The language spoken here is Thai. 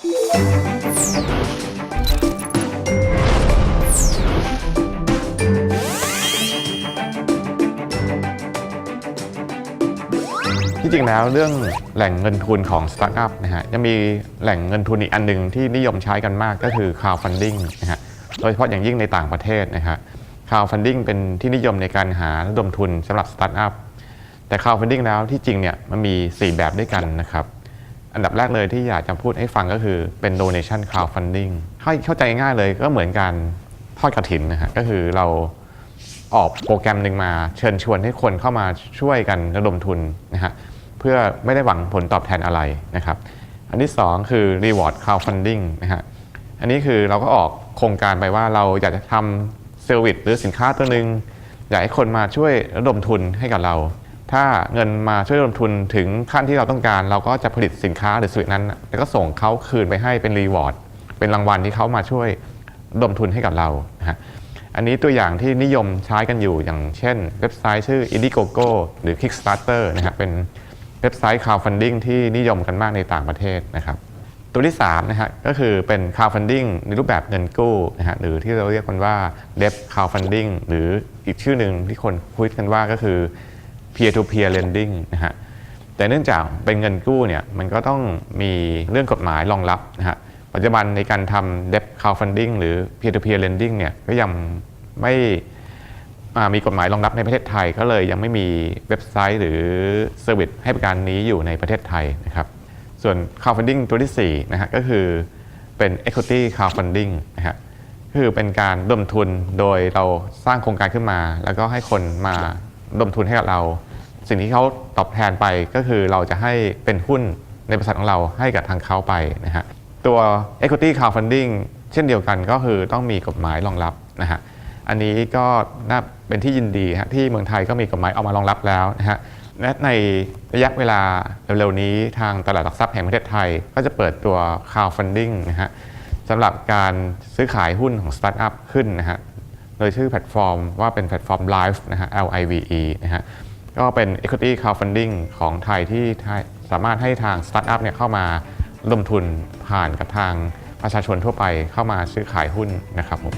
ที่จริงแล้วเรื่องแหล่งเงินทุนของสตาร์ทอัพนะฮะยังมีแหล่งเงินทุนอีกอันหนึ่งที่นิยมใช้กันมากก็คือ crowdfunding นะฮะโดยเฉพาะอย่างยิ่งในต่างประเทศนะฮะ crowdfunding เป็นที่นิยมในการหาระดมทุนสำหรับสตาร์ทอัพแต่ crowdfunding แล้วที่จริงเนี่ยมันมี 4 แบบด้วยกันนะครับ อันดับแรกเลยที่อยากจะพูดให้ฟังก็คือเป็น donation crowdfunding ให้เข้าใจง่ายเลยก็เหมือนการทอดกระถินนะฮะก็คือเราออกโปรแกรมหนึ่งมาเชิญชวนให้คนเข้ามาช่วยกันระดมทุนนะฮะเพื่อไม่ได้หวังผลตอบแทนอะไรนะครับ อันที่ 2 คือ reward crowdfunding นะฮะอันนี้คือเราก็ออกโครงการไปว่าเราอยากจะทำเซอร์วิสหรือสินค้าตัวหนึ่งอยากให้คนมาช่วยระดมทุนให้กับเรา ถ้าเงินมาช่วยระดมทุนถึงขั้นที่เราต้องการ เราก็จะผลิตสินค้าหรือสินนั้น แล้วก็ส่งเขาคืนไปให้เป็นรีวอร์ดเป็นรางวัลที่เขามาช่วยระดมทุนให้กับเรานะฮะอันนี้ตัวอย่างที่นิยมใช้กันอยู่อย่างเช่น เว็บไซต์ชื่อ Indiegogo หรือ Kickstarter นะครับเป็นเว็บไซต์ crowdfunding ที่นิยมกันมากในต่างประเทศนะครับ ตัวที่3นะฮะก็คือเป็น crowdfunding ในรูปแบบเงินกู้นะฮะหรือที่เราเรียกกันว่า debt crowdfunding หรืออีกชื่อหนึ่งที่คนพูดกันว่าก็คือ peer to peer lending นะฮะแต่เนื่องจากเป็นเงินกู้เนี่ยมันก็ต้องมีเรื่องกฎหมายรองรับนะฮะปัจจุบันในการทำ debt crowdfunding หรือ peer to peer lending เนี่ยก็ยังไม่มีกฎหมายรองรับในประเทศไทย ก็เลยยังไม่มีเว็บไซต์หรือเซอร์วิสให้บริการนี้อยู่ในประเทศไทยนะครับส่วน crowdfunding ตัวที่4นะฮะก็คือเป็น equity crowdfunding นะฮะคือเป็นการระดมทุนโดยเราสร้างโครงการขึ้นมา แล้วก็ให้คนมาระดมทุนให้กับเรา สิ่งที่เขาตอบแทนไปก็คือเราจะให้เป็นหุ้นในบริษัทของเราให้กับทางเขาไปนะฮะตัว equity crowdfunding เช่นเดียวกันก็คือต้องมีกฎหมายรองรับนะฮะอันนี้ก็น่าเป็นที่ยินดีฮะที่เมืองไทยก็มีกฎหมายออกมารองรับแล้วนะฮะและในระยะเวลาเร็วๆนี้ทางตลาดหลักทรัพย์แห่งประเทศไทย ก็จะเปิดตัว crowdfunding นะฮะสำหรับการซื้อขายหุ้นของสตาร์ทอัพขึ้นนะฮะโดยชื่อแพลตฟอร์มว่าเป็นแพลตฟอร์ม Live นะฮะ L I V E นะฮะ ก็เป็น Equity Crowdfunding ของไทยที่สามารถให้ทางสตาร์ทอัพเนี่ยเข้ามาลงทุนผ่านกับทางประชาชนทั่วไปเข้ามาซื้อขายหุ้นนะครับผม